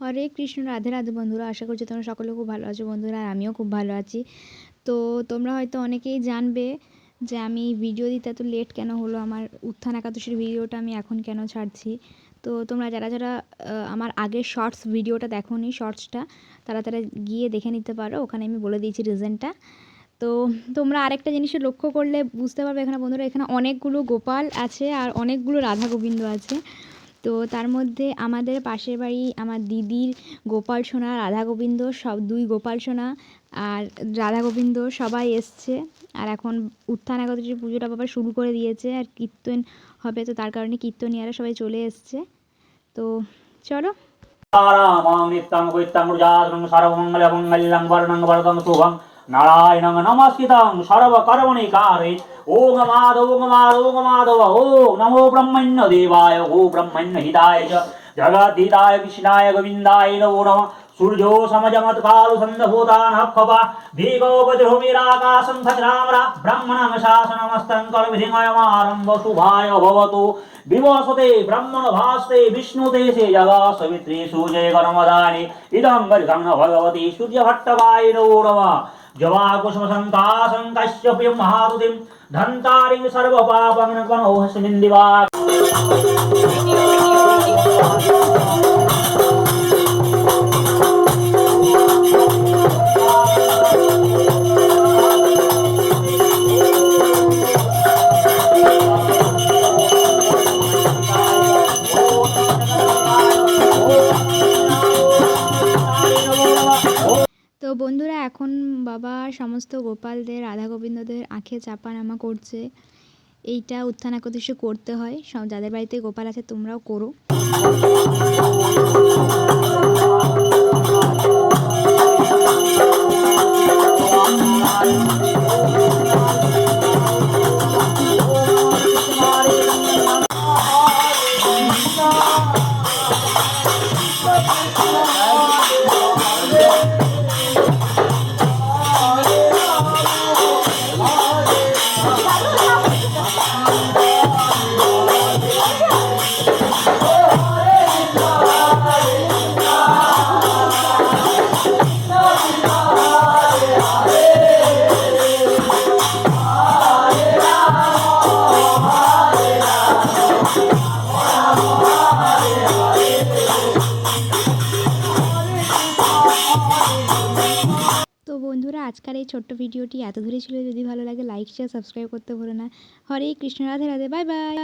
হরে কৃষ্ণ, রাধে রাধে বন্ধুরা। আশা করছি তোমরা সকলে খুব ভালো আছো বন্ধুরা, আর আমিও খুব ভালো আছি। তো তোমরা হয়তো অনেকেই জানবে যে আমি ভিডিও দিতে এত লেট কেন হলো? আমার উত্থান একাদশীর ভিডিওটা আমি এখন কেন ছাড়ছি? তো তোমরা যারা যারা আমার আগের শর্টস ভিডিওটা দেখো নি শর্টসটা তারা তারা গিয়ে দেখে নিতে পারো। ওখানে আমি বলে দিয়েছি রিজনটা তো তোমরা আরেকটা জিনিসে লক্ষ্য করলে বুঝতে পারবে এখানে বন্ধুরা, এখানে অনেকগুলো গোপাল আছে আর অনেকগুলো রাধা গোবিন্দ আছে। তো তার মধ্যে আমাদের পাশের বাড়ি আমার দিদির গোপাল সোনা, রাধা গোবিন্দ, সব দুই গোপাল সোনা আর রাধা গোবিন্দ সবাই এসছে। আর এখন উত্থান একাদশী পুজোটা বাবা শুরু করে দিয়েছে আর কীর্তন হবে, তো তার কারণে কীর্তনিয়ারা সবাই চলে এসছে। তো চলো। সারা মাং নিত্যাং কৈত্যাং রুজা সার্বমঙ্গল মঙ্গলং বরণং বরদং শুভং। নারায়ণং নমস্কৃতং সর্বকর্মণি কারে ওং মাধব ওং মাধব ওং মাধব ওং নমো ব্রহ্মণ্য দেবায়, ও ব্রহ্মণ্য হিতায় চ। জগদ্ধিতায় কৃষ্ণায় গোবিন্দায় নমো নমঃ। সূর্যো সমজমৎকালো সন্ধভূতান হক্ষপা। ভীগোপতিভূমিরাকাশং খচরামরা ব্রহ্মণং শাসনমস্तं করবিধিময়মারম্ভ শুভায় ভবতু। বিবসতে ব্রহ্মণ ভাসতে বিষ্ণুতে সে জগা সবিত্রী সূজয় গণমদানি। ইদং গরিঘং ভগবতি সূর্যভট্টবায় নমঃ। জবাকুশমশঙ্কাশঙ্কাশ্যপিম মহারুতিম ধন্তারিং সর্বপাপং কনৌহস্মিন দিবা বন্ধুরা, এখন বাবা সমস্ত গোপালদের রাধা গোবিন্দদের আঁখে চাপা নামা করছে। এইটা উত্থান একদেশ করতে হয়। যাদের বাড়িতে গোপাল আছে তোমরাও করো। আজকের এই ছোট্ট ভিডিওটি এত দূরে ছিল যদি ভালো লাগে লাইক শেয়ার সাবস্ক্রাইব করতে ভুলো না। Hare Krishna, Radhe Radhe bye bye